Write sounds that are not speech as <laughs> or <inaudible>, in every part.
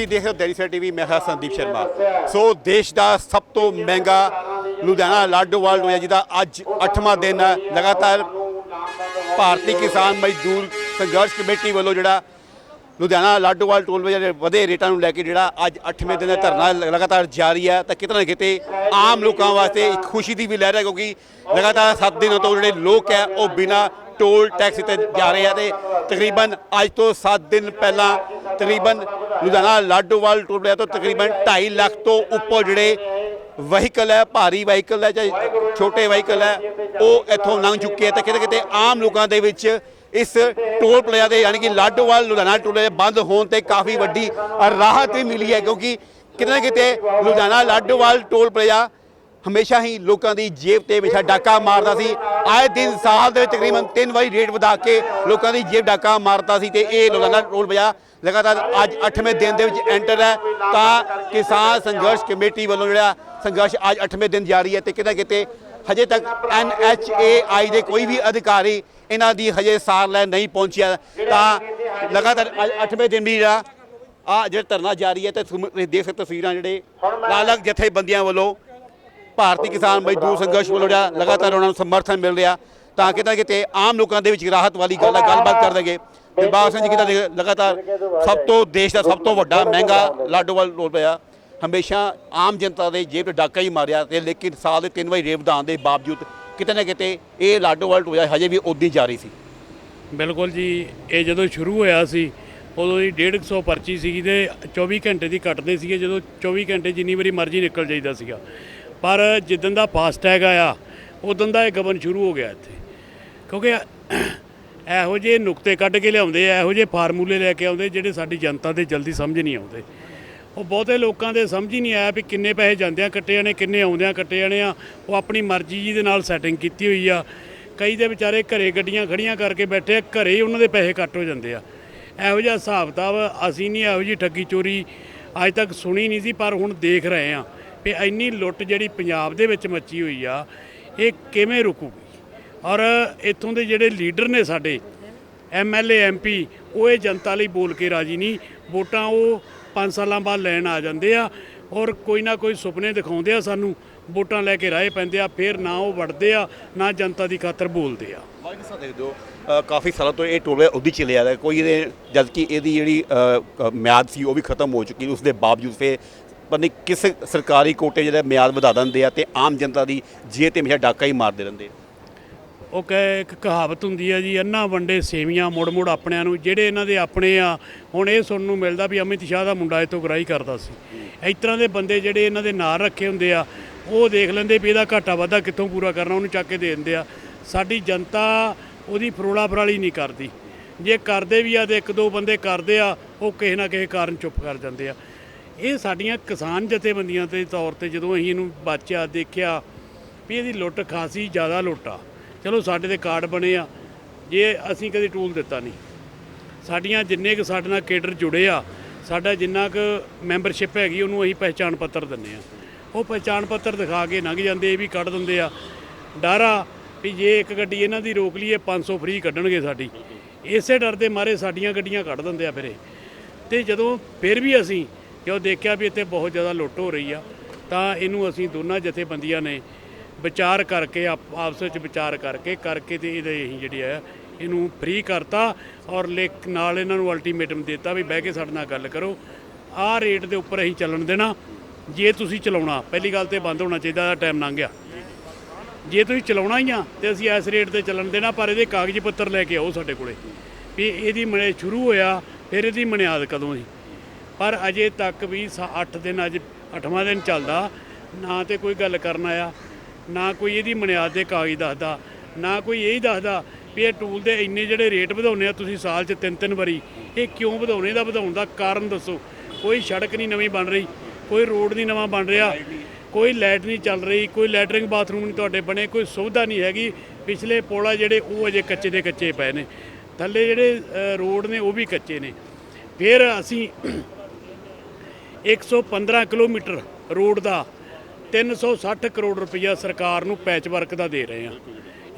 ਤੁਸੀਂ ਦੇਖ ਰਹੇ ਹੋ ਦੈਨਿਕ ਸਵੇਰਾ ਟੀਵੀ, ਮੈਂ ਹਾਂ ਸੰਦੀਪ ਸ਼ਰਮਾ। ਸੋ ਦੇਸ਼ ਦਾ ਸਭ ਤੋਂ ਮਹਿੰਗਾ ਲੁਧਿਆਣਾ ਲਾਡੋਵਾਲ ਹੋਇਆ, ਜਿਹਦਾ ਅੱਜ 8ਵਾਂ ਦਿਨ ਹੈ। ਲਗਾਤਾਰ ਭਾਰਤੀ ਕਿਸਾਨ ਮਜ਼ਦੂਰ ਸੰਘਰਸ਼ ਕਮੇਟੀ ਵੱਲੋਂ ਜਿਹੜਾ ਲੁਧਿਆਣਾ ਲਾਡੋਵਾਲ ਟੋਲ ਪਲਾਜ਼ਾ ਵਧੇ ਰੇਟਾਂ ਨੂੰ ਲੈ ਕੇ ਜਿਹੜਾ ਅੱਜ 8ਵੇਂ ਦਿਨ ਦਾ ਧਰਨਾ ਲਗਾਤਾਰ ਜਾਰੀ ਹੈ, ਤਾਂ ਕਿਤੇ ਨਾ ਕਿਤੇ ਆਮ ਲੋਕਾਂ ਵਾਸਤੇ ਇੱਕ ਖੁਸ਼ੀ ਦੀ ਵੀ ਲਹਿਰ ਹੈ, ਕਿਉਂਕਿ ਲਗਾਤਾਰ 7 ਦਿਨਾਂ ਤੋਂ ਜਿਹੜੇ ਲੋਕ ਹੈ, ਉਹ ਬਿਨਾ ਟੋਲ ਟੈਕਸ ਤੇ ਜਾ ਰਹੇ ਆ ਤੇ ਤਕਰੀਬਨ ਅੱਜ ਤੋਂ 7 ਦਿਨ ਪਹਿਲਾਂ ਤਕਰੀਬਨ ਲੁਧਿਆਣਾ ਲਾਡੋਵਾਲ ਟੋਲ ਪਲਾਜ਼ਾ ਤੋਂ ਤਕਰੀਬਨ 2.5 ਲੱਖ ਤੋਂ ਉੱਪਰ ਜਿਹੜੇ ਵਹੀਕਲ ਹੈ, ਭਾਰੀ ਵਹੀਕਲ ਹੈ ਜਾਂ ਛੋਟੇ ਵਹੀਕਲ ਹੈ, ਉਹ ਇੱਥੋਂ ਲੰਘ ਚੁੱਕੇ ਹੈ ਤੇ ਕਿਤੇ ਕਿਤੇ ਆਮ ਲੋਕਾਂ ਦੇ ਵਿੱਚ ਇਸ ਟੋਲ ਪਲਾਜ਼ਾ ਦੇ ਯਾਨੀ ਕਿ ਲਾਡੋਵਾਲ ਲੁਧਿਆਣਾ ਟੋਲ ਪਲਾਜ਼ਾ ਬੰਦ ਹੋਣ ਤੇ ਕਾਫੀ ਵੱਡੀ ਰਾਹਤ ਵੀ ਮਿਲੀ ਹੈ ਕਿਉਂਕਿ ਕਿਤੇ ਨਾ ਕਿਤੇ ਲੁਧਿਆਣਾ ਲਾਡੋਵਾਲ ਟੋਲ ਪਲਾਜ਼ਾ ਹਮੇਸ਼ਾ ਹੀ ਲੋਕਾਂ ਦੀ ਜੇਬ ਤੇ ਹਮੇਸ਼ਾ ਡਾਕਾ ਮਾਰਦਾ ਸੀ। ਆਏ ਦਿਨ ਸਾਲ ਦੇ ਵਿੱਚ ਤਕਰੀਬਨ ਤਿੰਨ ਵਾਰੀ ਰੇਟ ਵਧਾ ਕੇ ਲੋਕਾਂ ਦੀ ਜੇਬ ਡਾਕਾ ਮਾਰਤਾ ਸੀ ਤੇ ਇਹ ਲੁਧਿਆਣਾ ਟੋਲ ਪਲਾਜ਼ਾ ਲਗਾਤਾਰ ਅੱਜ 8ਵੇਂ ਦਿਨ ਦੇ ਵਿੱਚ ਐਂਟਰ ਹੈ। ਤਾਂ ਕਿਸਾਨ ਸੰਘਰਸ਼ ਕਮੇਟੀ ਵੱਲੋਂ ਜਿਹੜਾ ਸੰਘਰਸ਼ ਅੱਜ 8ਵੇਂ ਦਿਨ ਜਾਰੀ ਹੈ ਤੇ ਕਿਤੇ ਨਾ ਕਿਤੇ ਹਜੇ ਤੱਕ ਐਨਐਚਏਆਈ ਦੇ ਕੋਈ ਵੀ ਅਧਿਕਾਰੀ ਇਹਨਾਂ ਦੀ ਹਜੇ ਸਾਰ ਲੈ ਨਹੀਂ ਪਹੁੰਚਿਆ। ਤਾਂ ਲਗਾਤਾਰ ਅੱਜ 8ਵੇਂ ਦਿਨ ਵੀ ਜਿਹੜਾ ਆ ਜਿਹੜਾ ਧਰਨਾ ਜਾਰੀ ਹੈ ਤੇ ਤੁਸੀਂ ਦੇਖ ਸਕਦੇ ਹੋ ਤਸਵੀਰਾਂ ਜਿਹੜੇ ਅਲੱਗ ਜਥੇਬੰਦੀਆਂ ਵੱਲੋਂ ਭਾਰਤੀ ਕਿਸਾਨ ਮਜ਼ਦੂਰ ਸੰਘਰਸ਼ ਵੱਲੋਂ ਜਿਹੜਾ ਲਗਾਤਾਰ ਉਹਨਾਂ ਨੂੰ ਸਮਰਥਨ ਮਿਲ ਰਿਹਾ, ਤਾਂ ਕਿਤੇ ਨਾ ਕਿਤੇ ਆਮ ਲੋਕਾਂ ਦੇ ਵਿੱਚ ਰਾਹਤ ਵਾਲੀ ਗੱਲ ਹੈ ਗੱਲਬਾਤ ਕਰ ਦੇਗੇ ਦਿਲਬਾਗ ਸਿੰਘ ਜੀ ਕਿਤਾ ਲਗਾਤਾਰ ਸਭ ਤੋਂ ਦੇਸ਼ ਦਾ ਸਭ ਤੋਂ ਵੱਡਾ ਮਹਿੰਗਾ ਲਾਡੋਵਾਲ ਰੋਲ ਪਿਆ। ਹਮੇਸ਼ਾ ਆਮ ਜਨਤਾ ਦੇ ਜੇਬ ਤੇ ਡਾਕਾ ਹੀ ਮਾਰਿਆ ਤੇ ਲੇਕਿਨ ਸਾਲ ਦੇ ਤਿੰਨ ਵਾਰੀ ਰੇਟ ਵਧਾਉਣ ਦੇ ਬਾਵਜੂਦ ਕਿਤੇ ਨਾ ਕਿਤੇ ਇਹ ਲਾਡੋਵਾਲ ਟੋਇਆ ਹਜੇ ਵੀ ਉਦੋਂ ਹੀ ਜਾਰੀ ਸੀ। ਬਿਲਕੁਲ ਜੀ, ਇਹ ਜਦੋਂ ਸ਼ੁਰੂ ਹੋਇਆ ਸੀ, ਉਦੋਂ ਦੀ 150 ਪਰਚੀ ਸੀਗੀ ਤੇ 24 ਘੰਟੇ ਦੀ ਕੱਟਦੇ ਸੀਗੇ, ਜਦੋਂ 24 ਘੰਟੇ ਜਿੰਨੀ ਵਾਰੀ ਮਰਜ਼ੀ ਨਿਕਲ ਜਾਈਦਾ ਸੀਗਾ। ਪਰ ਜਿੱਦਣ ਦਾ ਫਾਸਟੈਗ ਆਇਆ, ਉਦੋਂ ਦਾ ਇਹ ਗਬਨ ਸ਼ੁਰੂ ਹੋ ਗਿਆ ਇੱਥੇ। ਕਿਉਂਕਿ ਇਹੋ ਜਿਹੇ ਨੁਕਤੇ ਕੱਢ ਕੇ ਲਿਆਉਂਦੇ ਆ, ਇਹੋ ਜਿਹੇ ਫਾਰਮੂਲੇ ਲੈ ਕੇ ਆਉਂਦੇ ਜਿਹੜੇ ਸਾਡੀ ਜਨਤਾ ਦੇ ਜਲਦੀ ਸਮਝ ਨਹੀਂ ਆਉਂਦੇ। ਉਹ ਬਹੁਤੇ ਲੋਕਾਂ ਦੇ ਸਮਝ ਹੀ ਨਹੀਂ ਆਇਆ ਵੀ ਕਿੰਨੇ ਪੈਸੇ ਜਾਂਦੇ ਆ ਕੱਟੇ ਜਾਣੇ, ਕਿੰਨੇ ਆਉਂਦੇ ਆ ਕੱਟੇ ਜਾਣੇ ਆ। ਉਹ ਆਪਣੀ ਮਰਜ਼ੀ ਜੀ ਦੇ ਨਾਲ ਸੈਟਿੰਗ ਕੀਤੀ ਹੋਈ ਆ। ਕਈ ਦੇ ਵਿਚਾਰੇ ਘਰੇ ਗੱਡੀਆਂ ਖੜੀਆਂ ਕਰਕੇ ਬੈਠੇ ਆ, ਘਰੇ ਹੀ ਉਹਨਾਂ ਦੇ ਪੈਸੇ ਕੱਟ ਹੋ ਜਾਂਦੇ ਆ। ਇਹੋ ਜਿਹਾ ਹਿਸਾਬ ਕਿਤਾਬ ਅਸੀਂ ਨਹੀਂ ਇਹੋ ਜਿਹੀ ਠੱਗੀ ਚੋਰੀ ਅੱਜ ਤੱਕ ਸੁਣੀ ਨਹੀਂ ਸੀ, ਪਰ ਹੁਣ ਦੇਖ ਰਹੇ ਆ। ਵੀ ਇੰਨੀ ਲੁੱਟ ਜਿਹੜੀ ਪੰਜਾਬ ਦੇ ਵਿੱਚ ਮੱਚੀ ਹੋਈ ਆ, ਇਹ ਕਿਵੇਂ ਰੁਕੂਗੀ? ਔਰ ਇੱਥੋਂ ਦੇ ਜਿਹੜੇ ਲੀਡਰ ਨੇ ਸਾਡੇ ਐਮਐਲਏ ਐਮਪੀ ਉਹ ਇਹ ਜਨਤਾ ਲਈ ਬੋਲ ਕੇ ਰਾਜੀ ਨਹੀਂ। ਵੋਟਾਂ ਉਹ 5 ਸਾਲਾਂ ਬਾਅਦ ਲੈਣ ਆ ਜਾਂਦੇ ਆ ਔਰ ਕੋਈ ਨਾ ਕੋਈ ਸੁਪਨੇ ਦਿਖਾਉਂਦੇ ਆ ਸਾਨੂੰ, ਵੋਟਾਂ ਲੈ ਕੇ ਰਾਏ ਪੈਂਦੇ ਆ, ਫਿਰ ਨਾ ਉਹ ਵੜਦੇ ਆ, ਨਾ ਜਨਤਾ ਦੀ ਖਾਤਰ ਬੋਲਦੇ ਆ। ਬਾਕੀ ਕਿਸਾ ਦੇਖਦੇ ਹੋ ਕਾਫੀ ਸਾਲਾਂ ਤੋਂ ਇਹ ਟੋਲ ਉਦੀ ਚਲੇ ਆ ਰਿਹਾ, ਕੋਈ ਇਹਦੇ, ਜਦਕਿ ਇਹਦੀ ਜਿਹੜੀ ਮਿਆਦ ਸੀ ਉਹ ਵੀ ਖਤਮ ਹੋ ਚੁੱਕੀ ਉਸ ਦੇ ਬਾਵਜੂਦ ਫੇ ਪਤਾ ਨਹੀਂ ਕਿਸ ਸਰਕਾਰੀ ਕੋਟੇ ਜਿਹੜਾ ਮਿਆਦ ਵਧਾ ਦਿੰਦੇ ਆ ਤੇ ਆਮ ਜਨਤਾ ਦੀ ਜੇ ਤੇ ਹਮੇਸ਼ਾ ਡਾਕਾ ਹੀ ਮਾਰਦੇ ਰਹਿੰਦੇ ਆ। ਉਹ ਕਹੇ ਇੱਕ ਕਹਾਵਤ ਹੁੰਦੀ ਆ ਜੀ, ਅੰਨਾ ਵੰਡੇ ਸੇਵੀਆਂ ਮੁੜ ਮੁੜ ਆਪਣਿਆਂ ਨੂੰ। ਜਿਹੜੇ ਇਹਨਾਂ ਦੇ ਆਪਣੇ ਆ, ਹੁਣ ਇਹ ਸੁਣਨ ਨੂੰ ਮਿਲਦਾ ਵੀ ਅਮਿਤ ਸ਼ਾਹ ਦਾ ਮੁੰਡਾ ਇਤੋਂ ਗਰਾਈ ਕਰਦਾ ਸੀ। ਇਸ ਤਰ੍ਹਾਂ ਦੇ ਬੰਦੇ ਜਿਹੜੇ ਇਹਨਾਂ ਦੇ ਨਾਲ ਰੱਖੇ ਹੁੰਦੇ ਆ, ਉਹ ਦੇਖ ਲੈਂਦੇ ਵੀ ਇਹਦਾ ਘਾਟਾ ਵਾਧਾ ਕਿੱਥੋਂ ਪੂਰਾ ਕਰਨਾ, ਉਹਨੂੰ ਚੱਕ ਕੇ ਦੇ ਦਿੰਦੇ ਆ। ਸਾਡੀ ਜਨਤਾ ਉਹਦੀ ਫਰੋਲਾ ਫਰਾਲੀ ਨਹੀਂ ਕਰਦੀ। ਜੇ ਕਰਦੇ ਵੀ ਆ ਤੇ ਇੱਕ ਦੋ ਬੰਦੇ ਕਰਦੇ ਆ, ਉਹ ਕਿਸੇ ਨਾ ਕਿਸੇ ਕਾਰਨ ਚੁੱਪ ਕਰ ਜਾਂਦੇ ਆ। ਇਹ ਸਾਡੀਆਂ ਕਿਸਾਨ ਜਥੇਬੰਦੀਆਂ ਦੇ ਤੌਰ ਤੇ ਜਦੋਂ ਅਸੀਂ ਇਹਨੂੰ ਬਾਚਿਆ, ਦੇਖਿਆ ਵੀ ਇਹਦੀ ਲੁੱਟ ਖਾਸੀ ਜ਼ਿਆਦਾ ਲੁੱਟ ਆ। ਚਲੋ ਸਾਡੇ ਦੇ ਕਾਰਡ ਬਣੇ ਆ, ਜੇ ਅਸੀਂ ਕਦੇ ਟੂਲ ਦਿੱਤਾ ਨਹੀਂ। ਸਾਡੀਆਂ ਜਿੰਨੇ ਕੁ ਸਾਡੇ ਨਾਲ ਕੇਡਰ ਜੁੜੇ ਆ, ਸਾਡਾ ਜਿੰਨਾ ਕੁ ਮੈਂਬਰਸ਼ਿਪ ਹੈਗੀ ਉਹਨੂੰ ਅਸੀਂ ਪਹਿਚਾਣ ਪੱਤਰ ਦਿੰਨੇ ਆ। ਉਹ ਪਹਿਚਾਣ ਪੱਤਰ ਦਿਖਾ ਕੇ ਲੰਘ ਜਾਂਦੇ ਇਹ ਵੀ ਕੱਢ ਦਿੰਦੇ ਆ। ਡਰ ਆ ਵੀ ਜੇ ਇੱਕ ਗੱਡੀ ਇਹਨਾਂ ਦੀ ਰੋਕ ਲਈਏ 500 ਫ੍ਰੀ ਕੱਢਣਗੇ ਸਾਡੀ। ਇਸੇ ਡਰ ਦੇ ਮਾਰੇ ਸਾਡੀਆਂ ਗੱਡੀਆਂ ਕੱਢ ਦਿੰਦੇ ਆ ਫਿਰੇ ਤੇ ਜਦੋਂ ਫਿਰ ਵੀ ਅਸੀਂ ਜਦੋਂ ਦੇਖਿਆ ਵੀ ਇੱਥੇ ਬਹੁਤ ਜ਼ਿਆਦਾ ਲੁੱਟ ਹੋ ਰਹੀ ਆ, ਤਾਂ ਇਹਨੂੰ ਅਸੀਂ ਦੋਨਾਂ ਜਥੇਬੰਦੀਆਂ ਨੇ ਵਿਚਾਰ ਕਰਕੇ, ਆਪ- ਆਪਸ ਵਿੱਚ ਵਿਚਾਰ ਕਰਕੇ ਕਰਕੇ ਤੇ ਇਹਦੇ ਅਸੀਂ ਜਿਹੜੀ ਆ, ਇਹਨੂੰ ਫ੍ਰੀ ਕਰਤਾ ਔਰ ਲਿਖ ਨਾਲ ਇਹਨਾਂ ਨੂੰ ਅਲਟੀਮੇਟਮ ਦਿੱਤਾ ਵੀ ਬਹਿ ਕੇ ਸਾਡੇ ਨਾਲ ਗੱਲ ਕਰੋ। ਆਹ ਰੇਟ ਦੇ ਉੱਪਰ ਅਸੀਂ ਚੱਲਣ ਦੇਣਾ। ਜੇ ਤੁਸੀਂ ਚਲਾਉਣਾ, ਪਹਿਲੀ ਗੱਲ ਤੇ ਬੰਦ ਹੋਣਾ ਚਾਹੀਦਾ ਟਾਈਮ ਲੰਘ ਗਿਆ। ਜੇ ਤੁਸੀਂ ਚਲਾਉਣਾ ਹੀ ਆ, ਤੇ ਅਸੀਂ ਇਸ ਰੇਟ ਤੇ ਚੱਲਣ ਦੇਣਾ, ਪਰ ਇਹਦੇ ਕਾਗਜ਼ ਪੱਤਰ ਲੈ ਕੇ ਆਓ ਸਾਡੇ ਕੋਲੇ। ਵੀ ਇਹਦੀ ਮਨੇ, ਸ਼ੁਰੂ ਹੋਇਆ, ਫਿਰ ਇਹਦੀ ਮਨਿਆਦ ਕਦੋਂ ਸੀ? ਪਰ ਅਜੇ ਤੱਕ ਵੀ 8 ਦਿਨ, ਅੱਜ 8ਵਾਂ ਦਿਨ ਚੱਲਦਾ। ਨਾ ਤੇ ਕੋਈ ਗੱਲ ਕਰਨ ਆਇਆ, ਨਾ ਕੋਈ ਇਹਦੀ ਮਨਿਆਦ ਦੇ ਕਾਗਜ਼ ਦੱਸਦਾ, ਨਾ ਕੋਈ ਇਹ ਦੱਸਦਾ ਵੀ ਇਹ ਟੂਲ ਦੇ ਇੰਨੇ ਜਿਹੜੇ ਰੇਟ ਵਧਾਉਨੇ ਆ ਤੁਸੀਂ ਸਾਲ 'ਚ ਤਿੰਨ ਤਿੰਨ ਵਾਰੀ, ਇਹ ਕਿਉਂ ਵਧਾਉਣੇ ਦਾ ਵਧਾਉਣ ਦਾ ਕਾਰਨ ਦੱਸੋ। ਕੋਈ ਸੜਕ ਨਹੀਂ ਨਵੀਂ ਬਣ ਰਹੀ, ਕੋਈ ਰੋਡ ਨਹੀਂ ਨਵਾਂ ਬਣ ਰਿਹਾ, ਕੋਈ ਲਾਈਟ ਨਹੀਂ ਚੱਲ ਰਹੀ, ਕੋਈ ਲੈਟਰਿੰਗ ਬਾਥਰੂਮ ਨਹੀਂ ਤੁਹਾਡੇ ਬਣੇ, ਕੋਈ ਸੁਵਿਧਾ ਨਹੀਂ ਹੈਗੀ। ਪਿਛਲੇ ਪੋਲਾ ਜਿਹੜੇ ਉਹ ਅਜੇ ਕੱਚੇ ਦੇ ਕੱਚੇ ਪਏ ਨੇ। ਥੱਲੇ ਜਿਹੜੇ ਰੋਡ ਨੇ ਉਹ ਵੀ ਕੱਚੇ ਨੇ। ਫਿਰ ਅਸੀਂ 115 ਕਿਲੋਮੀਟਰ ਰੋਡ ਦਾ 360 ਕਰੋੜ ਰੁਪਈਆ ਸਰਕਾਰ ਨੂੰ ਪੈਚ ਵਰਕ ਦਾ ਦੇ ਰਹੇ ਆ।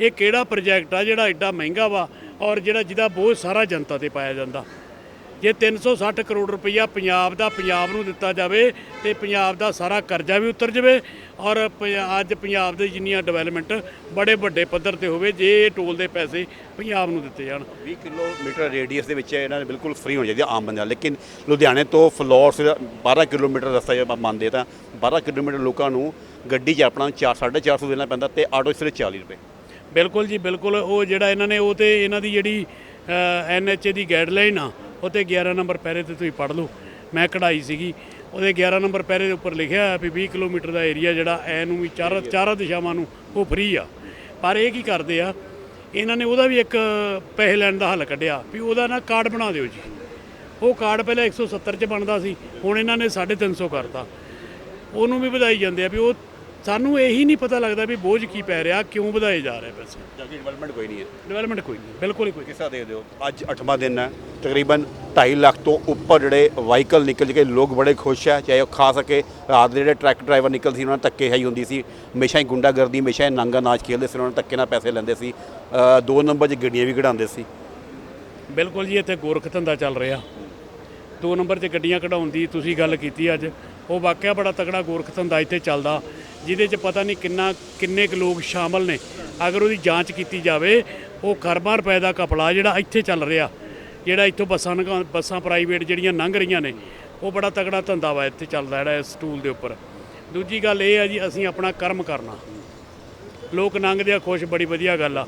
ਇਹ ਕਿਹੜਾ ਪ੍ਰੋਜੈਕਟ ਆ ਜਿਹੜਾ ਐਡਾ ਮਹਿੰਗਾ ਵਾ ਔਰ ਜਿਹੜਾ ਜਿਹਦਾ ਬੋਝ ਸਾਰਾ ਜਨਤਾ ਤੇ ਪਾਇਆ ਜਾਂਦਾ? ਜੇ 360 ਕਰੋੜ ਰੁਪਈਆ ਪੰਜਾਬ ਦਾ ਪੰਜਾਬ ਨੂੰ ਦਿੱਤਾ ਜਾਵੇ ਤੇ ਪੰਜਾਬ ਦਾ ਸਾਰਾ ਕਰਜ਼ਾ ਵੀ ਉਤਰ ਜਾਵੇ ਔਰ ਅੱਜ ਪੰਜਾਬ ਦੇ ਜਿੰਨੀਆਂ ਡਿਵੈਲਪਮੈਂਟ ਬੜੇ ਵੱਡੇ ਪੱਧਰ ਤੇ ਹੋਵੇ ਜੇ ਟੋਲ ਦੇ ਪੈਸੇ ਪੰਜਾਬ ਨੂੰ ਦਿੱਤੇ ਜਾਣ। 20 ਕਿਲੋਮੀਟਰ ਰੇਡੀਅਸ ਦੇ ਵਿੱਚ ਇਹਨਾਂ ਨੇ ਬਿਲਕੁਲ ਫ੍ਰੀ ਹੈ ਆਮ ਬੰਦਿਆਂ ਲੇਕਿਨ ਲੁਧਿਆਣੇ ਤੋਂ ਫਲੋਰ ਸਿਰ 12 ਕਿਲੋਮੀਟਰ ਰਸਤਾ ਜੇ ਆਪਾਂ ਮੰਨਦੇ ਤਾਂ 12 ਕਿਲੋਮੀਟਰ ਲੋਕਾਂ ਨੂੰ ਗੱਡੀ 'ਚ ਆਪਣਾ 4 450 ਦੇਣਾ ਪੈਂਦਾ ਤੇ ਆਟੋ 'ਚ ਸਿਰਫ 40 ਰੁਪਏ। ਬਿਲਕੁਲ ਜੀ ਬਿਲਕੁਲ। ਉਹ ਜਿਹੜਾ ਇਹਨਾਂ ਨੇ ਉਹ ਤੇ ਇਹਨਾਂ ਦੀ ਜਿਹੜੀ ਐਨਐਚਏ ਦੀ ਗਾਈਡਲਾਈਨ ਆ ਉਹ ਤੇ 11 ਨੰਬਰ ਪੈਰੇ ਤੇ ਤੁਸੀਂ ਪੜ੍ਹ ਲਓ। ਮੈਂ ਕਢਾਈ ਸੀਗੀ। ਉਹਦੇ 11 ਨੰਬਰ ਪੈਰੇ ਦੇ ਉੱਪਰ ਲਿਖਿਆ ਹੋਇਆ ਵੀ 20 ਕਿਲੋਮੀਟਰ ਦਾ ਏਰੀਆ ਜਿਹੜਾ, ਐ ਨੂੰ ਵੀ ਚਾਰ ਚਾਰਾਂ ਦਿਸ਼ਾਵਾਂ ਨੂੰ ਉਹ ਫ੍ਰੀ ਆ। ਪਰ ਇਹ ਕੀ ਕਰਦੇ ਆ, ਇਹਨਾਂ ਨੇ ਉਹਦਾ ਵੀ ਇੱਕ ਪੈਸੇ ਲੈਣ ਦਾ ਹੱਲ ਕੱਢਿਆ ਵੀ ਉਹਦਾ ਨਾ ਕਾਰਡ ਬਣਾ ਦਿਓ ਜੀ। ਉਹ ਕਾਰਡ ਪਹਿਲਾਂ 170 ਚ ਬਣਦਾ ਸੀ, ਹੁਣ ਇਹਨਾਂ ਨੇ 350 ਕਰਤਾ। ਉਹਨੂੰ ਵੀ ਵਧਾਈ ਜਾਂਦੇ ਆ ਵੀ ਉਹ ਸਾਨੂੰ ਇਹੀ ਨਹੀਂ ਪਤਾ ਲੱਗਦਾ ਵੀ ਬੋਝ ਕੀ ਪੈ ਰਿਹਾ ਕਿਉਂ ਵਧਾਏ ਜਾ ਰਹੇ ਪੈਸੇ। ਜਲਦੀ ਡਿਵੈਲਪਮੈਂਟ ਕੋਈ ਨਹੀਂ ਹੈ। ਡਿਵੈਲਪਮੈਂਟ ਕੋਈ ਨਹੀਂ ਬਿਲਕੁਲ ਹੀ ਕੋਈ ਕਿਸਾ ਦੇ ਦਿਓ। ਅੱਜ 8ਵਾਂ ਦਿਨ ਹੈ ਤਕਰੀਬਨ 2.5 ਲੱਖ ਤੋਂ ਉੱਪਰ ਜਿਹੜੇ ਵਾਹੀਕਲ ਨਿਕਲ ਕੇ ਲੋਕ ਬੜੇ ਖੁਸ਼ ਹੈ ਚਾਹੇ ਉਹ ਖਾ ਸਕੇ ਰਾਤ ਦੇ ਜਿਹੜੇ ਟਰੱਕ ਡਰਾਈਵਰ ਨਿਕਲ ਸੀ ਉਹਨਾਂ ਨੂੰ ਧੱਕੇ ਹਾਈ ਹੁੰਦੀ ਸੀ। ਹਮੇਸ਼ਾ ਹੀ ਗੁੰਡਾਗਰਦੀ ਹਮੇਸ਼ਾ ਹੀ ਨਾਂਗਾ ਨਾਚ ਖੇਡਦੇ ਸੀ ਉਹਨਾਂ ਨੂੰ ਧੱਕੇ ਨਾਲ ਪੈਸੇ ਲੈਂਦੇ ਸੀ। ਦੋ ਨੰਬਰ 'ਚ ਗੱਡੀਆਂ ਵੀ ਕਢਾਉਂਦੇ ਸੀ। ਬਿਲਕੁਲ ਜੀ ਇੱਥੇ ਗੋਰਖ ਧੰਦਾ ਚੱਲ ਰਿਹਾ। ਦੋ ਨੰਬਰ 'ਤੇ ਗੱਡੀਆਂ ਕਢਾਉਣ ਦੀ ਤੁਸੀਂ ਗੱਲ ਕੀਤੀ ਅੱਜ। ਉਹ ਵਾਕਿਆ ਬੜਾ ਤਕੜਾ ਗੋਰਖ ਧੰਦਾ ਇੱਥੇ ਚੱਲਦਾ। ਜਿਹਦੇ 'ਚ ਪਤਾ ਨਹੀਂ ਕਿੰਨਾ, ਕਿੰਨੇ ਕੁ ਲੋਕ ਸ਼ਾਮਲ ਨੇ। ਅਗਰ ਉਹਦੀ ਜਾਂਚ ਕੀਤੀ ਜਾਵੇ, ਉਹ ਖਰਬਾਂ ਰੁਪਏ ਦਾ ਕਪੜਾ ਜਿਹੜਾ ਇੱਥੇ ਚੱਲ ਰਿਹਾ, ਜਿਹੜਾ ਇੱਥੋਂ ਬੱਸਾਂ ਲੰਘਾ- ਬੱਸਾਂ ਪ੍ਰਾਈਵੇਟ ਜਿਹੜੀਆਂ ਲੰਘ ਰਹੀਆਂ ਨੇ, ਉਹ ਬੜਾ ਤਕੜਾ ਧੰਦਾ ਵਾ ਇੱਥੇ ਚੱਲਦਾ ਜਿਹੜਾ ਇਸ ਟੂਲ ਦੇ ਉੱਪਰ। ਦੂਜੀ ਗੱਲ ਇਹ ਆ ਜੀ, ਅਸੀਂ ਆਪਣਾ ਕਰਮ ਕਰਨਾ। ਲੋਕ ਲੰਘਦੇ ਆ, ਖੁਸ਼, ਬੜੀ ਵਧੀਆ ਗੱਲ ਆ।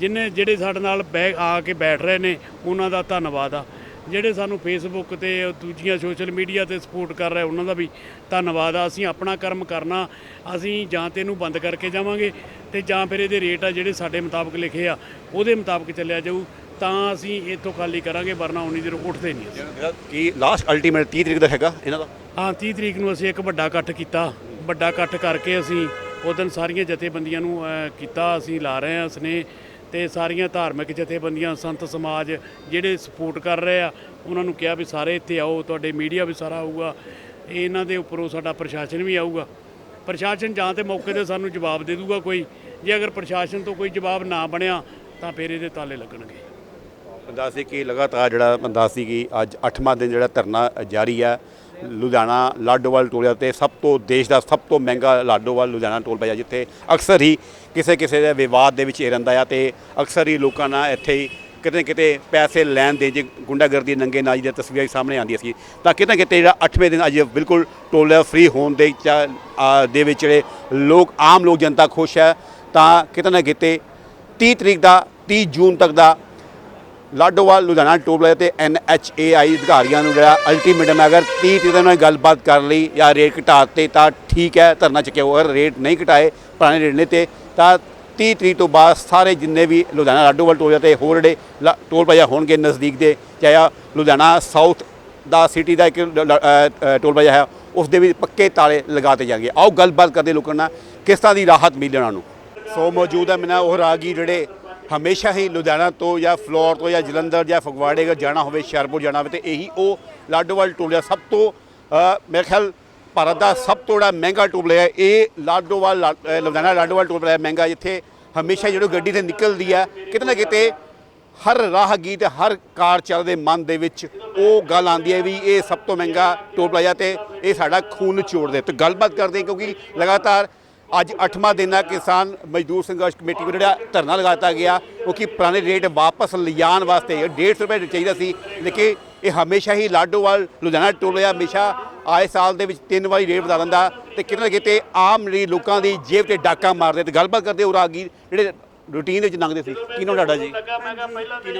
ਜਿੰਨੇ, ਜਿਹੜੇ ਸਾਡੇ ਨਾਲ ਬੈ, ਆ ਕੇ ਬੈਠ ਰਹੇ ਨੇ, ਉਹਨਾਂ ਦਾ ਧੰਨਵਾਦ ਆ। ਜਿਹੜੇ ਸਾਨੂੰ ਫੇਸਬੁੱਕ ਤੇ ਦੂਜੀਆਂ ਸੋਸ਼ਲ ਮੀਡੀਆ ਤੇ ਸਪੋਰਟ ਕਰ ਰਹੇ ਉਹਨਾਂ ਦਾ ਵੀ ਧੰਨਵਾਦ ਆ। ਅਸੀਂ ਆਪਣਾ ਕਰਮ ਕਰਨਾ ਅਸੀਂ ਜਾਂ ਤੇ ਇਹਨੂੰ ਬੰਦ ਕਰਕੇ ਜਾਵਾਂਗੇ ਤੇ ਜਾਂ ਫਿਰ ਇਹਦੇ ਰੇਟ ਆ ਜਿਹੜੇ ਸਾਡੇ ਮੁਤਾਬਕ ਲਿਖੇ ਆ ਉਹਦੇ ਮੁਤਾਬਕ ਚੱਲਿਆ ਜਾਊ। ਤਾਂ ਅਸੀਂ ਇੱਥੋਂ ਖਾਲੀ ਕਰਾਂਗੇ ਵਰਨਾ ਉਨੀ ਦੇਰ ਉੱਠਦੇ ਨਹੀਂ ਕੀ ਲਾਸਟ ਅਲਟੀਮੇਟ 30 ਤਰੀਕ ਦਾ ਹੈਗਾ ਇਹਨਾਂ ਦਾ? ਹਾਂ 30 ਤਰੀਕ ਨੂੰ ਅਸੀਂ ਇੱਕ ਵੱਡਾ ਇਕੱਠ ਕੀਤਾ। ਵੱਡਾ ਇਕੱਠ ਕਰਕੇ ਅਸੀਂ ਉਸ ਦਿਨ ਸਾਰੀਆਂ ਜਥੇਬੰਦੀਆਂ ਨੂੰ ਕੀਤਾ ਅਸੀਂ ਲਾ ਰਹੇ ਹਾਂ ਸਨੇਹ। ਤੇ ਸਾਰੀਆਂ ਧਾਰਮਿਕ ਜਥੇਬੰਦੀਆਂ, ਸੰਤ ਸਮਾਜ ਜਿਹੜੇ ਸਪੋਰਟ ਕਰ ਰਹੇ ਆ, ਉਹਨਾਂ ਨੂੰ ਕਿਹਾ ਵੀ ਸਾਰੇ ਇੱਥੇ ਆਓ, ਤੁਹਾਡੇ ਮੀਡੀਆ ਵੀ ਸਾਰਾ ਆਊਗਾ। ਇਹਨਾਂ ਦੇ ਉੱਪਰੋਂ ਸਾਡਾ ਪ੍ਰਸ਼ਾਸਨ ਵੀ ਆਊਗਾ। ਪ੍ਰਸ਼ਾਸਨ ਜਾਂ ਤੇ ਮੌਕੇ ਤੇ ਸਾਨੂੰ ਜਵਾਬ ਦੇ ਦੂਗਾ ਕੋਈ। ਜੇ ਅਗਰ ਪ੍ਰਸ਼ਾਸਨ ਤੋਂ ਕੋਈ ਜਵਾਬ ਨਾ ਬਣਿਆ, ਤਾਂ ਫਿਰ ਇਹਦੇ ਤਾਲੇ ਲੱਗਣਗੇ। ਦੱਸ ਸੀ ਕਿ ਲਗਾਤਾਰ ਜਿਹੜਾ ਦੱਸ ਸੀ ਕਿ ਅੱਜ 8ਵਾਂ ਦਿਨ ਜਿਹੜਾ ਧਰਨਾ ਜਾਰੀ ਹੈ ਲੁਧਿਆਣਾ ਲਾਡੋਵਾਲ ਟੋਲ ਤੇ ਸਭ ਤੋਂ ਦੇਸ਼ ਦਾ ਸਭ ਤੋਂ ਮਹਿੰਗਾ ਲਾਡੋਵਾਲ ਲੁਧਿਆਣਾ ਟੋਲ ਪਿਆ ਜਿੱਥੇ ਅਕਸਰ ਹੀ ਕਿਸੇ ਕਿਸੇ ਦੇ ਵਿਵਾਦ ਦੇ ਵਿੱਚ ਇਹ ਰਹਿੰਦਾ ਆ ਤੇ ਅਕਸਰ ਹੀ ਲੋਕਾਂ ਨਾਲ ਇੱਥੇ ਹੀ ਕਿਤੇ ਨਾ ਕਿਤੇ ਪੈਸੇ ਲੈਣ ਦੇ ਜੇ ਗੁੰਡਾਗਰਦੀ ਨੰਗੇ ਨਾਜ ਦੀਆਂ ਤਸਵੀਰਾਂ ਸਾਹਮਣੇ ਆਉਂਦੀਆਂ ਸੀ। ਤਾਂ ਕਿਤੇ ਨਾ ਕਿਤੇ ਜਿਹੜਾ 8ਵੇਂ ਦਿਨ ਅੱਜ ਬਿਲਕੁਲ ਟੋਲ ਫ੍ਰੀ ਹੋਣ ਦੇ ਚਾ- ਆ, ਦੇ ਵਿੱਚ ਜਿਹੜੇ ਲੋਕ ਆਮ ਲੋਕ ਜਨਤਾ ਖੁਸ਼ ਹੈ। ਤਾਂ ਕਿਤੇ ਨਾ ਕਿਤੇ 30 ਤਰੀਕ ਦਾ 30 ਜੂਨ ਤੱਕ ਦਾ ਲਾਡੋਵਾਲ, ਲੁਧਿਆਣਾ ਟੋਲ ਪਲਾਜ਼ਾ ਤੇ ਐਨਐਚਏਆਈ ਅਧਿਕਾਰੀਆਂ ਨੂੰ ਜਿਹੜਾ ਅਲਟੀਮੇਟਮ ਹੈ ਅਗਰ 30 ਤਰੀਕ ਨਾਲ ਗੱਲਬਾਤ ਕਰ ਲਈ ਜਾਂ ਰੇਟ ਘਟਾਤੇ ਤਾਂ ਠੀਕ ਹੈ, ਧਰਨਾ ਚੱਕਿਆ ਅਗਰ ਰੇਟ ਨਹੀਂ ਘਟਾਏ, ਪੁਰਾਣੇ ਰੇਟ ਨੇ ਤੇ, ਤਾਂ 30 ਤਰੀਕ ਤੋਂ ਬਾਅਦ ਸਾਰੇ ਜਿੰਨੇ ਵੀ ਲੁਧਿਆਣਾ ਲਾਡੋਵਾਲ ਟੋਲ ਪਲਾਜ਼ਾ ਤੇ ਹੋਰ ਜਿਹੜੇ ਲਾ- ਟੋਲ ਪਲਾਜ਼ਾ ਹੋਣਗੇ ਨਜ਼ਦੀਕ ਦੇ, ਚਾਹੇ ਲੁਧਿਆਣਾ ਸਾਊਥ ਦਾ ਸਿਟੀ ਦਾ ਇੱਕ ਟੋਲ ਪਲਾਜ਼ਾ ਹੈ, ਉਸ ਦੇ ਵੀ ਪੱਕੇ ਤਾਲੇ ਲਗਾਤੇ ਜਾਣਗੇ। ਆਓ ਗੱਲਬਾਤ ਕਰਦੇ ਲੋਕਾਂ ਨਾਲ, ਕਿਸ ਤਰ੍ਹਾਂ ਦੀ ਰਾਹਤ ਮਿਲੇ ਉਹਨਾਂ ਨੂੰ? ਸੋ ਮੌਜੂਦ ਹੈ ਮੇਰਾ ਉਹ ਰਾਗੀ ਜਿਹੜੇ ਹਮੇਸ਼ਾ ਹੀ ਲੁਧਿਆਣਾ ਤੋਂ ਜਾਂ ਫਲੋਰ ਤੋਂ ਜਾਂ ਜਲੰਧਰ ਜਾਂ ਫਗਵਾੜੇ ਅਗਰ ਜਾਣਾ ਹੋਵੇ ਹੁਸ਼ਿਆਰਪੁਰ ਜਾਣਾ ਹੋਵੇ ਤੇ ਇਹੀ ਉਹ ਲਾਡੋਵਾਲ ਟੋਲਿਆ ਸਭ ਤੋਂ ਅ, ਮੇਰੇ ਖਿਆਲ ਭਾਰਤ ਦਾ ਸਭ ਤੋਂ ਜਿਹੜਾ ਮਹਿੰਗਾ ਟੋਲ ਹੈ ਇਹ ਲਾਡੋਵਾਲ ਲਾ- ਲੁਧਿਆਣਾ ਲਾਡੋਵਾਲ ਟੋਲ ਹੈ ਮਹਿੰਗਾ ਜਿੱਥੇ ਹਮੇਸ਼ਾ ਜਦੋਂ ਗੱਡੀ ਤੇ ਨਿਕਲਦੀ ਹੈ ਕਿਤੇ ਨਾ ਕਿਤੇ ਹਰ ਰਾਹਗੀ ਤੇ ਹਰ ਕਾਰ ਚੱਲਦੇ ਮਨ ਦੇ ਵਿੱਚ ਉਹ ਗੱਲ ਆਉਂਦੀ ਹੈ ਵੀ ਇਹ ਸਭ ਤੋਂ ਮਹਿੰਗਾ ਟੋਲ ਪਲਾਜ਼ਾ ਤੇ ਇਹ ਸਾਡਾ ਖੂਨ ਨਿਚੋੜਦੇ ਤੇ ਗੱਲਬਾਤ ਕਰਦੇ ਕਿਉਂਕਿ ਲਗਾਤਾਰ ਅੱਜ 8ਵਾਂ ਦਿਨ ਹੈ ਕਿਸਾਨ ਮਜ਼ਦੂਰ ਸੰਘਰਸ਼ ਕਮੇਟੀ ਵੱਲੋਂ ਜਿਹੜਾ ਧਰਨਾ ਲਗਾਤਾ ਗਿਆ ਕਿਉਂਕਿ ਪੁਰਾਣੇ ਰੇਟ ਵਾਪਸ ਲਿਜਾਣ ਵਾਸਤੇ 150 ਰੁਪਏ ਚਾਹੀਦਾ ਸੀ ਲੇਕਿਨ ਇਹ ਹਮੇਸ਼ਾ ਹੀ ਲਾਡੋਵਾਲ ਲੁਧਿਆਣਾ ਟੋਲ ਪਲਾਜ਼ਾ ਹਮੇਸ਼ਾ ਆਏ ਸਾਲ ਦੇ ਵਿੱਚ ਤਿੰਨ ਵਾਰੀ ਰੇਟ ਵਧਾ ਦਿੰਦਾ ਤੇ ਕਿਤੇ ਨਾ ਕਿਤੇ ਆਮ ਲੋਕਾਂ ਦੀ ਜੇਬ ਤੇ ਡਾਕਾ ਮਾਰਦੇ ਤੇ ਗੱਲਬਾਤ ਕਰਦੇ ਉਹ ਰਾਗੀ ਜਿਹੜੇ ਰੂਟੀਨ ਵਿੱਚ ਲੰਘਦੇ ਸੀ। ਕੀ ਨਾਮ ਤੁਹਾਡਾ ਜੀ? ਕੀ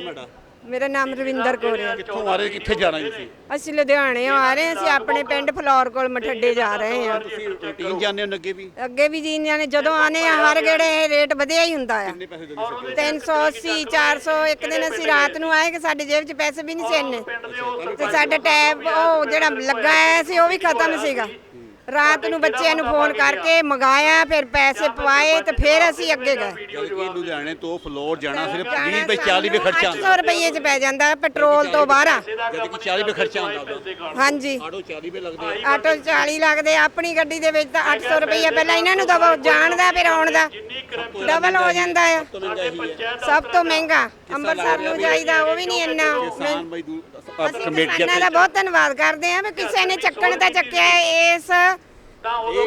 ਮੇਰਾ ਨਾਮ ਰਵਿੰਦਰ ਕੌਰ ਹੈ। ਕਿੱਥੋਂ ਆ ਰਹੇ ਕਿੱਥੇ ਜਾਣਾ ਜੀ ਤੁਸੀਂ? ਅਸੀਂ ਲੁਧਿਆਣੇ ਆ ਰਹੇ ਹਾਂ ਅਸੀਂ ਆਪਣੇ ਪਿੰਡ ਫਲੌਰ ਕੋਲ ਮਠੱਡੇ ਜਾ ਰਹੇ ਹਾਂ। ਤੁਸੀਂ ਰੂਟੀਨ ਜਾਂਦੇ ਹੋ ਅੱਗੇ ਵੀ? ਅੱਗੇ ਵੀ ਜੀ ਨੇ ਜਦੋਂ ਆਨੇ ਆ ਹਰ ਗੇੜੇ ਇਹ ਰੇਟ ਵਧਿਆ ਹੀ ਹੁੰਦਾ ਆ। ਕਿੰਨੇ ਪੈਸੇ ਦਿੰਦੇ ਸੀ? 380 400 ਇੱਕ ਦਿਨ ਅਸੀਂ ਰਾਤ ਨੂੰ ਆਏ ਕਿ ਸਾਡੇ ਜੇਬ 'ਚ ਪੈਸੇ ਵੀ ਨਹੀਂ ਸੀ ਇੰਨੇ। ਤੇ ਸਾਡਾ ਟੈਬ ਉਹ ਜਿਹੜਾ ਲੱਗਾ ਸੀ ਉਹ ਵੀ ਖਤਮ ਸੀਗਾ। ਰਾਤ ਨੂੰ ਬੱਚਿਆਂ ਨੂੰ ਫੋਨ ਕਰਕੇ ਮੰਗਾਇਆ ਫਿਰ ਪੈਸੇ ਪਵਾਏ ਤੇ ਫਿਰ ਅਸੀਂ ਅੱਗੇ ਗਏ। ਕਿ ਲੁਧਿਆਣੇ ਤੋਂ ਫਲੋਰ ਜਾਣਾ ਸਿਰਫ 20 ਰੁਪਏ 40 ਰੁਪਏ ਖਰਚਾ ਆਉਂਦਾ 800 ਰੁਪਏ 'ਚ ਪੈ ਜਾਂਦਾ ਪੈਟਰੋਲ ਤੋਂ ਬਾਹਰ। ਜਦ ਕਿ 40 ਰੁਪਏ ਖਰਚਾ ਆਉਂਦਾ ਉਹਦਾ ਹਾਂਜੀ। ਆਟੋ 40 ਰੁਪਏ ਲੱਗਦੇ ਆ। ਆਟੋ 'ਚ 40 ਲੱਗਦੇ ਆਪਣੀ ਗੱਡੀ ਦੇ ਵਿੱਚ ਤਾਂ 800 ਰੁਪਈਆ ਪਹਿਲਾਂ ਇਹਨਾਂ ਨੂੰ ਦਵੋ ਜਾਣ ਦਾ ਫਿਰ ਆਉਣ ਦਾ। ਡਬਲ ਹੋ ਜਾਂਦਾ ਆ। ਹੈ ਸਭ ਤੋਂ ਮਹਿੰਗਾ। ਅੰਮ੍ਰਿਤਸਰ ਨੂੰ ਜਾਈਦਾ ਉਹ ਵੀ ਨਹੀਂ ਇੰਨਾ। ਕਿਸਾਨ ਮਜ਼ਦੂਰ ਅ, ਅਸੀਂ ਕਮੇਟੀ ਕਿਸਾਨਾਂ ਦਾ ਬਹੁਤ ਧੰਨਵਾਦ ਕਰਦੇ ਹਾਂ ਵੀ ਕਿਸੇ ਨੇ ਚੱਕਣ ਤਾਂ ਚੱਕਿਆ ਹੈ। ਇਸ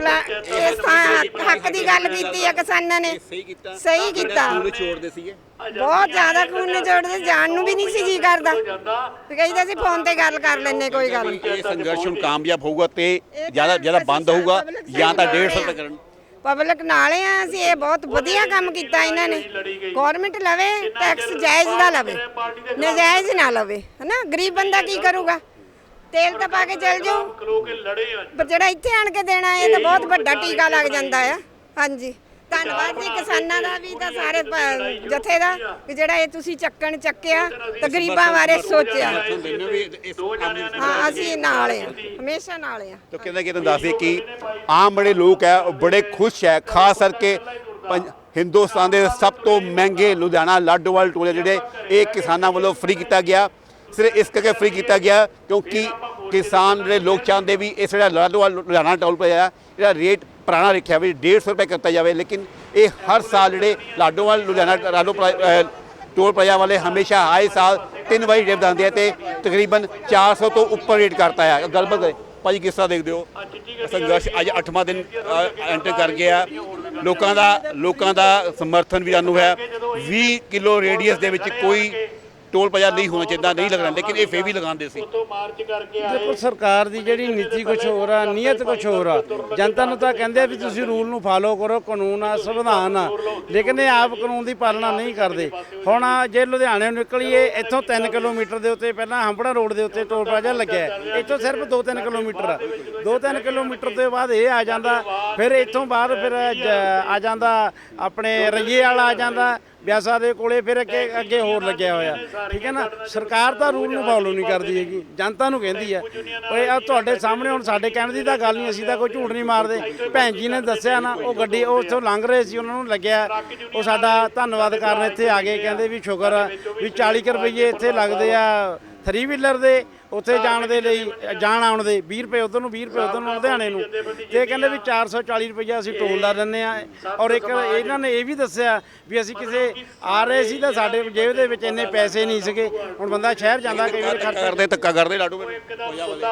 ਲਾ- ਇਸ ਥਾਂ ਹੱਕ ਦੀ ਗੱਲ ਕੀਤੀ ਹੈ ਕਿਸਾਨਾਂ ਨੇ। ਸਹੀ ਕੀਤਾ। ਸਹੀ ਕੀਤਾ। ਉਹਨੂੰ ਛੋੜਦੇ ਸੀਗੇ? ਬਹੁਤ ਜ਼ਿਆਦਾ ਖੂਨ ਨਿਚੋੜਦੇ ਜਾਣ ਨੂੰ ਵੀ ਨਹੀਂ ਸੀ ਜੀ ਕਰਦਾ। ਕਹਿੰਦੇ ਸੀ ਫੋਨ ਤੇ ਗੱਲ ਕਰ ਲੈਨੇ ਕੋਈ ਗੱਲ। ਨਹੀਂ ਇਹ ਸੰਘਰਸ਼ ਹੁਣ ਕਾਮਯਾਬ ਹੋਊਗਾ ਤੇ ਜ਼ਿਆਦਾ ਜ਼ਿਆਦਾ ਬੰਦ ਹੋਊਗਾ ਜਾਂ ਤਾਂ 150 ਤੱਕ ਕਰਨ। ਪਬਲਿਕ ਨਾਲੇ ਆ ਅਸੀਂ ਇਹ ਬਹੁਤ ਵਧੀਆ ਕੰਮ ਕੀਤਾ ਇਹਨਾਂ ਨੇ। ਗਵਰਨਮੈਂਟ ਲਵੇ ਟੈਕਸ ਜਾਇਜ਼ ਦਾ ਲਵੇ ਨਜਾਇਜ਼ ਨਾ ਲਵੇ ਹਨਾ? ਗਰੀਬ ਬੰਦਾ ਕੀ ਕਰੂਗਾ? ਤੇਲ ਤਾਂ ਪਾ ਕੇ ਚੱਲ ਆ। ਪਰ ਜਿਹੜਾ ਇੱਥੇ ਆਣ ਕੇ ਦੇਣਾ ਇਹ ਤਾਂ ਬਹੁਤ ਵੱਡਾ ਟੀਕਾ ਲੱਗ ਜਾਂਦਾ ਆ। ਹਾਂਜੀ। ਧੰਨਵਾਦ ਜੀ ਕਿਸਾਨਾਂ ਦਾ ਵੀ ਤਾਂ ਸਾਰੇ ਪ- ਜਥੇ ਦਾ ਕਿ ਜਿਹੜਾ ਇਹ ਤੁਸੀਂ ਚੱਕਣ ਚੱਕਿਆ ਤੇ ਗਰੀਬਾਂ ਬਾਰੇ ਸੋਚਿਆ। ਹਾਂ ਅਸੀਂ ਨਾਲ ਆ ਹਮੇਸ਼ਾ ਨਾਲ ਆ। ਤਾਂ ਕਹਿੰਦਾ ਕਿ ਤੁਹਾਨੂੰ ਦੱਸਦੇ ਕਿ ਆਮ ਬੜੇ ਲੋਕ ਹੈ ਉਹ ਬੜੇ ਖੁਸ਼ ਹੈ ਖਾਸ ਕਰਕੇ ਪੰਜ- ਹਿੰਦੁਸਤਾਨ ਦੇ ਸਭ ਤੋਂ ਮਹਿੰਗੇ ਲੁਧਿਆਣਾ ਲਾਡੋਵਾਲ ਟੋਲੇ ਜਿਹੜੇ ਇਹ ਕਿਸਾਨਾਂ ਵੱਲੋਂ ਫ੍ਰੀ ਕੀਤਾ ਗਿਆ। ਸਿਰਫ ਇਸ ਕਰਕੇ ਫ੍ਰੀ ਕੀਤਾ ਗਿਆ ਕਿਉਂਕਿ ਕਿਸਾਨ ਜਿਹੜੇ ਲੋਕ ਚਾਹੁੰਦੇ ਵੀ ਇਸ ਜਿਹੜਾ ਲਾਡੋਵਾਲ ਲੁਧਿਆਣਾ ਟੋਲ ਪਿਆ ਜਿਹੜਾ ਰੇਟ ਪੁਰਾਣਾ ਰੱਖਿਆ ਵੀ 150 ਰੁਪਏ ਕੀਤਾ ਜਾਵੇ, ਲੇਕਿਨ ਇਹ ਹਰ ਸਾਲ ਜਿਹੜੇ ਲਾਡੋਵਾਲ ਲੁਧਿਆਣਾ, ਲਾਡੋ ਟੋਲ ਪਲਾਜ਼ਾ ਵਾਲੇ ਹਮੇਸ਼ਾ ਆਏ ਸਾਲ ਤਿੰਨ ਵਾਰੀ ਰੇਟ ਦਿੰਦੇ ਆ ਤੇ ਤਕਰੀਬਨ 400 ਤੋਂ ਉੱਪਰ ਰੇਟ ਕਰਤਾ ਹੈ ਗੱਲਬਾਤ ਕਰੇ। ਭਾਜੀ, ਕਿਸ ਤਰ੍ਹਾਂ ਦੇਖਦੇ ਹੋ? ਸੰਘਰਸ਼ ਅੱਜ 8ਵਾਂ ਦਿਨ ਐਂਟਰ ਕਰ ਗਿਆ। ਲੋਕਾਂ ਦਾ ਲੋਕਾਂ ਦਾ ਸਮਰਥਨ ਵੀ ਜਾਨੂ ਹੈ। 20 ਕਿਲੋ ਰੇਡੀਅਸ ਦੇ ਵਿੱਚ ਕੋਈ ਟੋਲ ਪਲਾਜ਼ਾ ਨਹੀਂ ਹੋਣਾ ਚਾਹੀਦਾ ਨਹੀਂ ਲੱਗਣਾ ਲੇਕਿਨ ਇਹ ਫੇਰ ਵੀ ਲਗਾਉਂਦੇ ਸੀ। ਤੋਂ ਮਾਰਚ ਕਰਕੇ ਦੇਖੋ ਸਰਕਾਰ ਦੀ ਜਿਹੜੀ ਨੀਤੀ ਕੁਝ ਹੋਰ ਆ ਨੀਅਤ ਕੁਝ ਹੋਰ ਆ। ਜਨਤਾ ਨੂੰ ਤਾਂ ਕਹਿੰਦੇ ਆ ਵੀ ਤੁਸੀਂ ਰੂਲ ਨੂੰ ਫਾਲੋ ਕਰੋ ਕਾਨੂੰਨ ਆ ਸੰਵਿਧਾਨ ਆ। ਲੇਕਿਨ ਇਹ ਆਪ ਕਾਨੂੰਨ ਦੀ ਪਾਲਣਾ ਨਹੀਂ ਕਰਦੇ। ਹੁਣ ਜੇ ਲੁਧਿਆਣੇ ਨੂੰ ਨਿਕਲੀਏ ਇੱਥੋਂ 3 ਕਿਲੋਮੀਟਰ ਦੇ ਉੱਤੇ ਪਹਿਲਾਂ ਹੰਪੜਾ ਰੋਡ ਦੇ ਉੱਤੇ ਟੋਲ ਪਲਾਜ਼ਾ ਲੱਗਿਆ ਹੈ। ਇੱਥੋਂ ਸਿਰਫ 2-3 ਕਿਲੋਮੀਟਰ ਆ। 2-3 ਕਿਲੋਮੀਟਰ ਤੋਂ ਬਾਅਦ ਇਹ ਆ ਜਾਂਦਾ ਫਿਰ ਇੱਥੋਂ ਬਾਅਦ ਫਿਰ ਆ ਜਾਂਦਾ ਆਪਣੇ ਰਈਏ ਵਾਲਾ ਆ ਜਾਂਦਾ ਬਿਆਸਾ ਦੇ ਕੋਲੇ ਫਿਰ ਅੱਗੇ ਅੱਗੇ ਹੋਰ ਲੱਗਿਆ ਹੋਇਆ। ਠੀਕ ਹੈ ਨਾ? ਸਰਕਾਰ ਤਾਂ ਰੂਲ ਨੂੰ ਫਾਲੋ ਨਹੀਂ ਕਰਦੀ ਹੈਗੀ। ਜਨਤਾ ਨੂੰ ਕਹਿੰਦੀ ਹੈ ਓਏ ਆ ਤੁਹਾਡੇ ਸਾਹਮਣੇ ਹੁਣ ਸਾਡੇ ਕਹਿਣ ਦੀ ਤਾਂ ਗੱਲ ਨਹੀਂ ਅਸੀਂ ਤਾਂ ਕੋਈ ਝੂਠ ਨਹੀਂ ਮਾਰਦੇ। ਭੈਣ ਜੀ ਨੇ ਦੱਸਿਆ ਨਾ ਉਹ ਗੱਡੀ ਉਹ ਉੱਥੋਂ ਲੰਘ ਰਹੇ ਸੀ ਉਹਨਾਂ ਨੂੰ ਲੱਗਿਆ। ਉਹ ਸਾਡਾ ਧੰਨਵਾਦ ਕਰਨ ਇੱਥੇ ਆ ਗਏ ਕਹਿੰਦੇ ਵੀ ਸ਼ੁਕਰ ਵੀ 40 ਕੁ ਰੁਪਏ ਇੱਥੇ ਲੱਗਦੇ ਆ। 3 ਵੀਲਰ ਦੇ ਉੱਥੇ ਜਾਣ ਦੇ ਲਈ ਜਾਣ ਆਉਣ ਦੇ 20 ਰੁਪਏ ਉਧਰ ਨੂੰ 20 ਰੁਪਏ ਉਧਰ ਨੂੰ ਲੁਧਿਆਣੇ ਨੂੰ। ਤੇ ਕਹਿੰਦੇ ਵੀ 440 ਰੁਪਈਆ ਅਸੀਂ ਟੋਲ ਦਾ ਦਿੰਨੇ ਆ ਔਰ ਇੱਕ ਇਹਨਾਂ ਨੇ ਇਹ ਵੀ ਦੱਸਿਆ ਵੀ ਅਸੀਂ ਕਿਸੇ ਆ ਰਹੇ ਸੀ ਤਾਂ ਸਾਡੇ ਜੇਬ ਦੇ ਵਿੱਚ ਇੰਨੇ ਪੈਸੇ ਨਹੀਂ ਸੀਗੇ। ਹੁਣ ਬੰਦਾ ਸ਼ਹਿਰ ਜਾਂਦਾ ਕਈ ਵਾਰ ਖਰਚਾ ਕਰਦੇ ਧੱਕਾ ਕਰਦੇ ਲਾਡੂ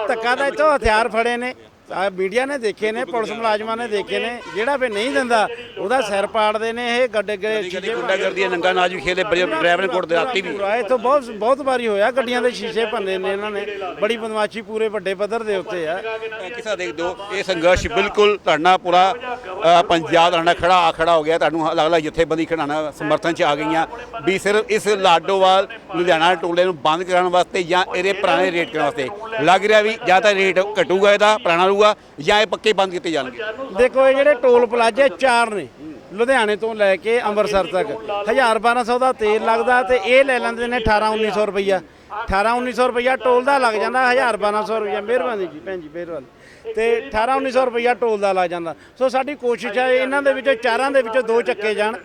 ਧੱਕਾ ਤਾਂ ਇੱਥੋਂ ਹਥਿਆਰ ਫੜੇ ਨੇ। ਆ ਮੀਡੀਆ ਨੇ ਦੇਖੇ ਨੇ ਪੁਲਿਸ ਮੁਲਾਜ਼ਮਾਂ ਨੇ ਦੇਖੇ ਨੇ ਜਿਹੜਾ ਵੀ ਨਹੀਂ ਦਿੰਦਾ ਉਹਦਾ ਸਿਰ ਪਾੜਦੇ ਨੇ ਇਹ ਗੱਡੇ ਗਏ ਕਦੀ ਗੁੰਡਾ ਕਰਦੀ ਹੈ ਨੰਗਾ ਨਾਜ ਵੀ ਖੇਲੇ ਡਰਾਈਵਰ ਕੋਟ ਦੇ ਰਾਤੀ ਵੀ। ਪੂਰਾ ਇੱਥੋਂ ਬਹੁਤ ਬਹੁਤ ਵਾਰੀ ਹੋਇਆ ਗੱਡੀਆਂ ਦੇ ਸ਼ੀਸ਼ੇ ਭੰਨੇ ਨੇ ਇਹਨਾਂ ਨੇ ਬੜੀ ਬਦਮਾਸ਼ੀ ਪੂਰੇ ਵੱਡੇ ਪੱਧਰ ਦੇ ਉੱਤੇ ਆ। ਕਿਸਾ ਦੇਖ ਦੋ ਇਹ ਸੰਘਰਸ਼ ਬਿਲਕੁਲ ਤੁਹਾਡਾ ਪੂਰਾ ਪੰਜਾਬ ਤੁਹਾਡਾ ਖੜਾ ਆ ਖੜਾ ਹੋ ਗਿਆ ਤੁਹਾਨੂੰ ਲੱਗਦਾ ਜਥੇਬੰਦੀ ਖੜਾਣਾ ਸਮਰਥਨ ਚ ਆ ਗਈਆਂ। ਵੀ ਸਿਰਫ ਇਸ ਲਾਡੋਵਾਲ ਲੁਧਿਆਣਾ ਟੋਲੇ ਨੂੰ ਬੰਦ ਕਰਾਉਣ ਵਾਸਤੇ ਜਾਂ ਇਹਦੇ ਪੁਰਾਣੇ ਰੇਟ ਕਰਨ ਵਾਸਤੇ। ਲੱਗ ਰਿਹਾ ਵੀ ਜਾਂ ਤਾਂ ਰੇਟ ਘਟੂਗਾ ਇਹਦਾ ਪੁਰਾਣਾ ਰਹੂਗਾ ਜਾਂ ਇਹ ਪੱਕੇ ਬੰਦ ਕੀਤੇ ਜਾਣਗੇ? ਦੇਖੋ, ਇਹ ਜਿਹੜੇ ਟੋਲ ਪਲਾਜ਼ੇ ਚਾਰ ਨੇ। ਲੁਧਿਆਣੇ ਤੋਂ ਲੈ ਕੇ ਅੰਮ੍ਰਿਤਸਰ ਤੱਕ। 1000 1200 ਦਾ ਤੇਲ ਲੱਗਦਾ ਤੇ ਇਹ ਲੈ ਲੈਂਦੇ ਨੇ 18 1900 ਰੁਪਈਆ। 18 1900 ਰੁਪਈਆ ਟੋਲ ਦਾ ਲੱਗ ਜਾਂਦਾ 1000 1200 ਰੁਪਈਆ। ਮਿਹਰਬਾਨੀ ਜੀ, ਭੈਣ ਜੀ, ਮਿਹਰਬਾਨੀ। ਤੇ 18 1900 ਰੁਪਈਆ ਟੋਲ ਦਾ ਲੱਗ ਜਾਂਦਾ। ਸੋ ਸਾਡੀ ਕੋਸ਼ਿਸ਼ ਹੈ ਇਹਨਾਂ ਦੇ ਵਿੱਚੋਂ, ਚਾਰਾਂ ਦੇ ਵਿੱਚੋਂ ਦੋ ਚੱਕੇ ਜਾਣ।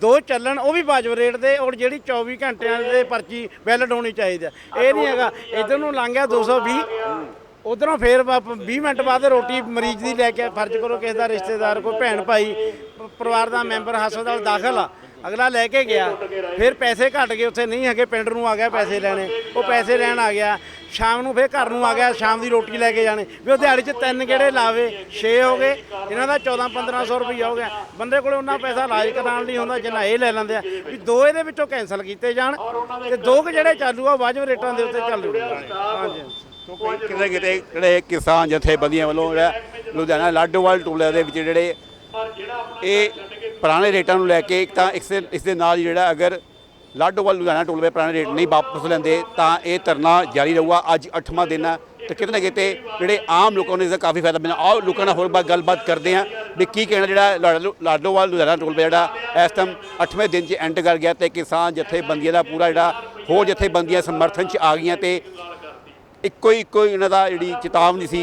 ਦੋ ਚੱਲਣ, ਉਹ ਵੀ ਵਾਜਬ ਰੇਟ ਦੇ, ਔਰ ਜਿਹੜੀ 24 ਘੰਟਿਆਂ ਦੇ ਪਰਚੀ ਵੈਲਿਡ ਹੋਣੀ ਚਾਹੀਦੀ ਆ। ਇਹ ਨਹੀਂ ਹੈਗਾ, ਇਧਰ ਨੂੰ ਲੰਘ ਗਿਆ 220 ਉਧਰੋਂ ਫੇਰ ਵਾਪ- 20 ਮਿੰਟ ਬਾਅਦ ਰੋਟੀ ਮਰੀਜ਼ ਦੀ ਲੈ ਕੇ ਫਰਜ਼ ਕਰੋ ਕਿਸੇ ਦਾ ਰਿਸ਼ਤੇਦਾਰ, ਕੋਈ ਭੈਣ ਭਾਈ ਪਰਿਵਾਰ ਦਾ ਮੈਂਬਰ ਹਸਪਤਾਲ ਦਾਖਲ ਆ। ਅਗਲਾ ਲੈ ਕੇ ਗਿਆ, ਫਿਰ ਪੈਸੇ ਘਟ ਗਏ, ਉੱਥੇ ਨਹੀਂ ਹੈਗੇ, ਪਿੰਡ ਨੂੰ ਆ ਗਿਆ ਪੈਸੇ ਲੈਣੇ। ਉਹ ਪੈਸੇ ਲੈਣ ਆ ਗਿਆ, ਸ਼ਾਮ ਨੂੰ ਫਿਰ ਘਰ ਨੂੰ ਆ ਗਿਆ, ਸ਼ਾਮ ਦੀ ਰੋਟੀ ਲੈ ਕੇ ਜਾਣੇ। ਵੀ ਉਹ ਦਿਹਾੜੀ 'ਚ ਤਿੰਨ ਕਿਹੜੇ ਲਾਵੇ 6 ਹੋ ਗਏ, ਇਹਨਾਂ ਦਾ 14 1500 ਰੁਪਈਆ ਹੋ ਗਿਆ। ਬੰਦੇ ਕੋਲ ਉਹਨਾਂ ਪੈਸਾ ਇਲਾਜ ਕਰਾਉਣ ਲਈ ਹੁੰਦਾ, ਜਿੰਨਾ ਇਹ ਲੈ ਲੈਂਦੇ ਆ, ਵੀ ਦੋ ਇਹਦੇ ਵਿੱਚੋਂ ਕੈਨਸਲ ਕੀਤੇ ਜਾਣ ਤੇ ਦੋ ਕੁ ਜਿਹੜੇ ਚਾਲੂ ਆ ਵਾਜਬ ਰੇਟਾਂ ਦੇ ਉੱਤੇ ਚੱਲੂ ਹਾਂਜੀ। ਕਿਤੇ ਕਿਤੇ ਜਿਹੜੇ ਕਿਸਾਨ ਜਥੇਬੰਦੀਆਂ ਵੱਲੋਂ ਜਿਹੜਾ ਲੁਧਿਆਣਾ ਲਾਡੋਵਾਲ ਟੋਲੇ ਦੇ ਵਿੱਚ ਜਿਹੜੇ ਇਹ ਪੁਰਾਣੇ ਰੇਟਾਂ ਨੂੰ ਲੈ ਕੇ ਇੱਕ ਤਾਂ ਇਸ ਦੇ ਨਾਲ ਜਿਹੜਾ ਅਗਰ ਲਾਡੋਵਾਲ ਲੁਧਿਆਣਾ ਟੋਲ ਦੇ ਪੁਰਾਣੇ ਰੇਟ ਨਹੀਂ ਵਾਪਸ ਲੈਂਦੇ ਤਾਂ ਇਹ ਧਰਨਾ ਜਾਰੀ ਰਹੂਗਾ। ਅੱਜ 8ਵਾਂ ਦਿਨ ਹੈ ਤੇ ਕਿਤੇ ਨਾ ਕਿਤੇ ਜਿਹੜੇ ਆਮ ਲੋਕਾਂ ਨੂੰ ਇਸ ਦਾ ਕਾਫੀ ਫਾਇਦਾ ਮਿਲਣਾ ਆਓ ਲੋਕਾਂ ਨਾਲ ਹੋਰ ਬਾਤ ਗੱਲਬਾਤ ਕਰਦੇ ਹਾਂ ਵੀ ਕੀ ਕਹਿਣਾ ਜਿਹੜਾ ਲਾਡੋ- ਲਾਡੋਵਾਲ ਲੁਧਿਆਣਾ ਟੋਲ ਜਿਹੜਾ ਇਸ ਟਾਈਮ 8ਵੇਂ ਦਿਨ 'ਚ ਐਂਡ ਕਰ ਗਿਆ ਤੇ ਕਿਸਾਨ ਜਥੇਬੰਦੀਆਂ ਦਾ ਪੂਰਾ ਜਿਹੜਾ ਹੋਰ ਜਥੇਬੰਦੀਆਂ ਸਮਰਥਨ 'ਚ ਆ ਗਈਆਂ ਤੇ ਇੱਕੋ ਹੀ ਇੱਕੋ ਹੀ ਇਹਨਾਂ ਦਾ ਜਿਹੜੀ ਚੇਤਾਵਨੀ ਸੀ।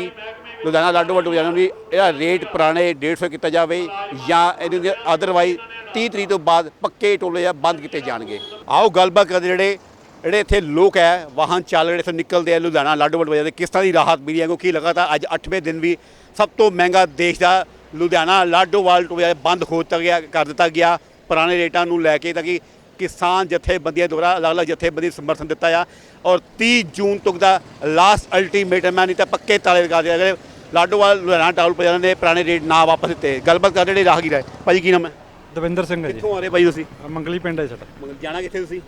ਲੁਧਿਆਣਾ ਲਾਡੋ ਵੱਡੋ ਲੁਧਿਆਣਾ ਵੀ ਇਹਦਾ ਰੇਟ ਪੁਰਾਣੇ 150 ਕੀਤਾ ਜਾਵੇ ਜਾਂ ਇਹਦੇ ਅਦਰਵਾਈਜ਼ 30 ਤਰੀਕ ਤੋਂ ਬਾਅਦ ਪੱਕੇ ਟੋਲੇ ਜਾਂ ਬੰਦ ਕੀਤੇ ਜਾਣਗੇ। ਆਓ ਗੱਲਬਾਤ ਕਰਦੇ ਜਿਹੜੇ ਜਿਹੜੇ ਇੱਥੇ ਲੋਕ ਹੈ, ਵਾਹਨ ਚਾਲਕ ਜਿਹੜੇ ਇੱਥੋਂ ਨਿਕਲਦੇ ਆ ਲੁਧਿਆਣਾ ਲਾਡੋ ਵੱਡੋ ਵਜਾ ਕਿਸ ਤਰ੍ਹਾਂ ਦੀ ਰਾਹਤ ਮਿਲੀ ਹੈ? ਕਿਉਂਕਿ ਲਗਾਤਾਰ ਅੱਜ 8ਵੇਂ ਦਿਨ ਵੀ ਸਭ ਤੋਂ ਮਹਿੰਗਾ ਦੇਸ਼ ਦਾ ਲੁਧਿਆਣਾ ਲਾਡੋਵਾਲ ਟੋਇਆ ਬੰਦ ਹੋ ਦਿੱਤਾ ਗਿਆ ਕਰ ਦਿੱਤਾ ਗਿਆ ਪੁਰਾਣੇ ਰੇਟਾਂ ਨੂੰ ਲੈ ਕੇ ਤਾਂ ਕਿ ਕਿਸਾਨ ਜਥੇਬੰਦੀਆਂ ਦੁਆਰਾ ਅਲੱਗ-ਅਲੱਗ ਜਥੇਬੰਦੀ ਸਮਰਥਨ ਦਿੱਤਾ ਆ। ਔਰ 30 ਜੂਨ ਤੱਕ ਦਾ ਲਾਸਟ ਅਲਟੀਮੇਟਮ ਹੈ ਨਹੀਂ ਤਾਂ ਪੱਕੇ ਤਾਲੇ ਲਗਾ ਦਿਆ। ਗਏ ਲਾਡੋਵਾਲ ਲੁਧਿਆਣਾ ਟਾਊਨ ਪਜਾਣਾ ਨੇ ਪੁਰਾਣੇ ਰੇਟ ਨਾ ਵਾਪਸ ਦਿੱਤੇ। ਗੱਲਬਾਤ ਕਰ ਜਿਹੜੇ ਰਾਹਗੀਰ ਹੈ। ਭਾਜੀ ਕੀ ਨਾਮ ਹੈ? ਦਵਿੰਦਰ ਸਿੰਘ ਹੈ ਜੀ। ਕਿੱਥੋਂ ਆ ਰਹੇ ਭਾਈ ਤੁਸੀਂ? ਮੰਗਲੀ ਪਿੰਡ ਹੈ ਸਾਡਾ। ਮਗਰ ਜਾਣਾ ਕਿੱਥੇ ਤੁਸੀਂ?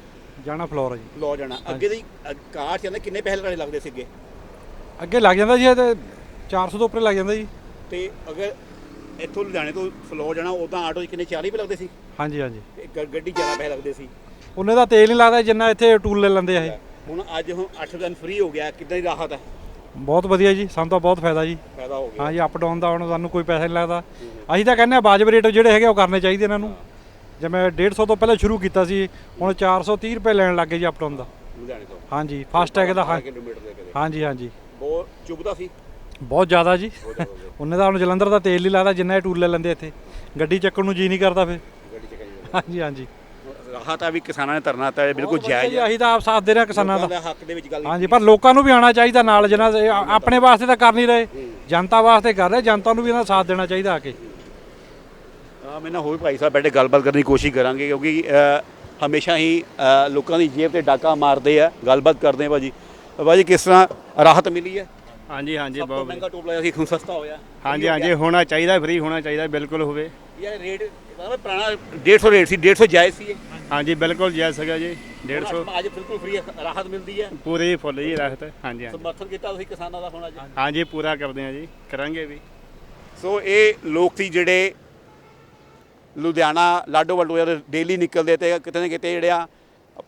ਜਾਣਾ ਫਲੋਰ ਹੈ ਜੀ। ਲੋ ਜਾਣਾ। ਅੱਗੇ ਦੀ ਕਾਰ ਚ ਕਿੰਨੇ ਪੈਸੇ ਲਗਾਣੇ ਲੱਗਦੇ ਸੀ ਅੱਗੇ? ਅੱਗੇ ਲੱਗ ਜਾਂਦਾ ਜੀ ਇਹ ਤੇ 400 ਤੋਂ ਉੱਪਰ ਲੱਗ ਜਾਂਦਾ ਜੀ। ਤੇ ਅਗਰ ਇੱਥੋਂ ਲੁਧਿਆਣੇ ਤੋਂ ਫਲੋਰ ਜਾਣਾ ਉਦਾਂ ਆਟੋ 'ਚ ਕਿੰਨੇ 40 ਰੁਪਏ ਲੱਗਦੇ ਸੀ? ਹਾਂਜੀ ਹਾਂਜੀ। ਤੇ ਗ- ਗੱਡੀ ਜ਼ਿਆਦਾ ਪੈਸੇ ਲੱਗਦੇ ਸੀ? ਉਹਨੇ ਦਾ ਤੇਲ ਨਹੀਂ ਲੱਗਦਾ ਜਿੰਨਾ ਇੱਥੇ ਟੂਲ ਲੈ ਲੈਂਦੇ ਆ ਇਹ। ਹੁਣ ਅੱਜ ਹੁਣ 8 ਦਿਨ ਫ੍ਰੀ ਹੋ ਗਿਆ ਕਿੱਦਾਂ ਦੀ ਰਾਹਤ ਹੈ? ਬਹੁਤ ਵਧੀਆ ਜੀ ਸਾਨੂੰ ਤਾਂ ਬਹੁਤ ਫਾਇਦਾ ਜੀ। ਫਾਇਦਾ ਹੋ ਗਿਆ। ਹਾਂ ਜੀ ਅਪ ਡਾਊਨ ਦਾ ਹੁਣ ਸਾਨੂੰ ਕੋਈ ਪੈਸਾ ਨਹੀਂ ਲੱਗਦਾ। ਅਸੀਂ ਤਾਂ ਕਹਿੰਦੇ ਆ ਵਾਜਬ ਰੇਟ ਜਿਹੜੇ ਹੈਗੇ ਉਹ ਕਰਨੇ ਚਾਹੀਦੇ ਇਹਨਾਂ ਨੂੰ। ਜਿਵੇਂ 150 ਤੋਂ ਪਹਿਲਾਂ ਸ਼ੁਰੂ ਕੀਤਾ ਸੀ ਹੁਣ 430 ਰੁਪਏ ਲੈਣ ਲੱਗੇ ਜੀ ਅਪ ਡਾਊਨ ਦਾ। ਲੁਧਿਆਣੇ ਤੋਂ। ਹਾਂਜੀ ਫਾਸਟ ਟੈਗ ਦਾ ਹਾਂ। ਹਾਂਜੀ ਹਾਂਜੀ ਬਹੁਤ ਚੁੱਭਦਾ ਸੀ? ਬਹੁਤ ਜ਼ਿਆਦਾ ਜੀ। <laughs> ਉਹਨੇ ਦਾ ਹੁਣ ਜਲੰਧਰ ਦਾ ਤੇਲ ਨਹੀਂ ਲੱਗਦਾ ਜਿੰਨਾ ਇਹ ਟੂਲ ਲੈ ਲੈਂਦੇ ਇੱਥੇ। ਗੱਡੀ ਚੱਕਣ ਨੂੰ ਜੀ ਨਹੀਂ ਕਰਦਾ ਫਿਰ। ਗੱਡੀ ਚ ਕਰੀ ਹਾਂਜੀ ਹਾਂਜੀ ਰਾਹਤ ਆ ਵੀ ਕਿਸਾਨਾਂ ਨੇ ਧਰਨਾ ਤਾਂ ਬਿਲਕੁਲ ਜਾਇਜ਼ ਹੈ ਅਸੀਂ ਤਾਂ ਆਪ ਸਾਥ ਦੇ ਰਹੇ ਹਾਂ ਕਿਸਾਨਾਂ ਦਾ ਲੋਕਾਂ ਦਾ। ਹੱਕ ਦੇ ਵਿੱਚ ਗੱਲ ਹਾਂਜੀ ਪਰ ਲੋਕਾਂ ਨੂੰ ਵੀ ਆਉਣਾ ਚਾਹੀਦਾ ਨਾਲ ਜਿਹਨਾਂ ਦੇ ਆ- ਆਪਣੇ ਵਾਸਤੇ ਤਾਂ ਕਰ ਨਹੀਂ ਰਹੇ ਜਨਤਾ ਵਾਸਤੇ ਕਰ ਰਹੇ ਜਨਤਾ ਨੂੰ ਵੀ ਇਹਨਾਂ ਦਾ ਸਾਥ ਦੇਣਾ ਚਾਹੀਦਾ ਆ ਕੇ। ਆ ਮੈਂ ਨਾ ਹੋਰ ਭਾਈ ਸਾਹਿਬ ਬੈਠੇ ਗੱਲਬਾਤ ਕਰਨ ਦੀ ਕੋਸ਼ਿਸ਼ ਕਰਾਂਗੇ ਕਿਉਂਕਿ ਅ, ਹਮੇਸ਼ਾ ਹੀ ਅ, ਲੋਕਾਂ ਦੀ ਜੇਬ ਤੇ ਡਾਕਾ ਮਾਰਦੇ ਆ ਗੱਲਬਾਤ ਕਰਦੇ ਆ ਭਾਜੀ। ਭਾਜੀ ਕਿਸ ਤਰ੍ਹਾਂ ਰਾਹਤ ਮਿਲੀ ਹੈ? ਹਾਂਜੀ ਹਾਂਜੀ ਸਭ ਤੋਂ ਬਹੁਤ ਮਹਿੰਗਾ ਟੋਪ ਲਾਇਆ ਸੀ ਹੁਣ ਸਸਤਾ ਹੋਇਆ। ਹਾਂਜੀ ਹਾਂਜੀ ਹੋਣਾ ਚਾਹੀਦਾ ਫ੍ਰੀ ਹੋਣਾ ਚਾਹੀਦਾ ਬਿਲਕੁਲ ਹੋਵੇ। ਯਾਰ ਰੇਟ ਇਹਦਾ ਪੁਰਾਣਾ 150 ਰੇਟ ਸੀ 150 ਜਾਇਜ਼ ਸੀ ਇਹ। ਹਾਂਜੀ ਬਿਲਕੁਲ ਜੈ ਸਕਿਆ ਜੀ 150 ਅੱਜ ਬਿਲਕੁਲ ਫ੍ਰੀ ਰਾਹਤ ਮਿਲਦੀ ਹੈ। ਪੂਰੀ ਫੁੱਲ ਜੀ ਰਹਿਤ ਹਾਂਜੀ ਹਾਂਜੀ। ਸਮਰਥਨ ਕੀਤਾ ਤੁਸੀਂ ਕਿਸਾਨਾਂ ਦਾ ਹੁਣ ਅੱਜ? ਹਾਂਜੀ ਪੂਰਾ ਕਰਦੇ ਆ ਜੀ ਕਰਾਂਗੇ ਵੀ। ਸੋ ਇਹ ਲੋਕ ਸੀ ਜਿਹੜੇ ਲੁਧਿਆਣਾ ਲਾਡੋ ਵੱਲੋਂ ਡੇਲੀ ਨਿਕਲਦੇ ਤੇ ਕਿਤੇ ਨਾ ਕਿਤੇ ਜਿਹੜਾ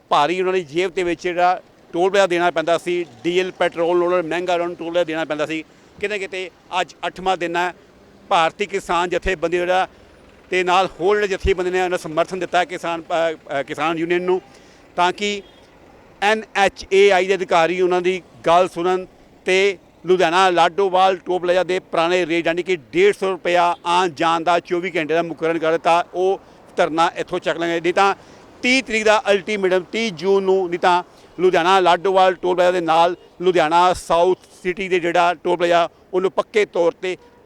ਭਾਰੀ ਉਹਨਾਂ ਦੀ ਜੇਬ ਦੇ ਵਿੱਚ ਜਿਹੜਾ ਟੋਲ ਪਲਾਜ਼ਾ ਦੇਣਾ ਪੈਂਦਾ ਸੀ ਡੀਜ਼ਲ ਪੈਟਰੋਲ ਉਹਨਾਂ ਨੂੰ ਮਹਿੰਗਾ ਉਹਨਾਂ ਨੂੰ ਟੋਲ ਪਲਾਜ਼ਾ ਦੇਣਾ ਪੈਂਦਾ ਸੀ। ਕਿਤੇ ਨਾ ਕਿਤੇ ਅੱਜ 8ਵਾਂ ਦਿਨ ਹੈ ਭਾਰਤੀ ਕਿਸਾਨ ਜਥੇਬੰਦੀ ਜਿਹੜਾ ਤੇ ਨਾਲ ਹੋਰ ਜਿਹੜੇ ਜਥੇਬੰਦੀ ਨੇ ਉਹਨਾਂ ਸਮਰਥਨ ਦਿੱਤਾ ਕਿਸਾਨ ਕਿਸਾਨ ਯੂਨੀਅਨ ਨੂੰ, ਤਾਂ ਕਿ ਐਨਐਚਏਆਈ ਦੇ ਅਧਿਕਾਰੀ ਉਹਨਾਂ ਦੀ ਗੱਲ ਸੁਣਨ ਤੇ ਲੁਧਿਆਣਾ ਲਾਡੋਵਾਲ ਟੋਲ ਪਲਾਜ਼ਾ ਦੇ ਪੁਰਾਣੇ ਰੇਟ ਯਾਨੀ ਕਿ 150 ਰੁਪਇਆ ਆਉਣ ਜਾਣ ਦਾ 24 ਘੰਟੇ ਦਾ ਮੁਕਰਨ ਕਰ ਦਿੱਤਾ, ਉਹ ਧਰਨਾ ਇੱਥੋਂ ਚੱਕ ਲਾਂਗੇ ਨਹੀਂ ਤਾਂ 30 ਤਰੀਕ ਦਾ ਅਲਟੀਮੇਟਮ 30 ਜੂਨ ਨੂੰ, ਨਹੀਂ ਤਾਂ ਲੁਧਿਆਣਾ ਲਾਡੋਵਾਲ ਟੋਲ ਪਲਾਜ਼ਾ ਦੇ ਨਾਲ ਲੁਧਿਆਣਾ ਸਾਊਥ ਸਿਟੀ ਦੇ ਜਿਹੜਾ ਟੋਲ ਪਲਾਜ਼ਾ ਉਹਨੂੰ ਪੱਕੇ ਤੌਰ ਤੇ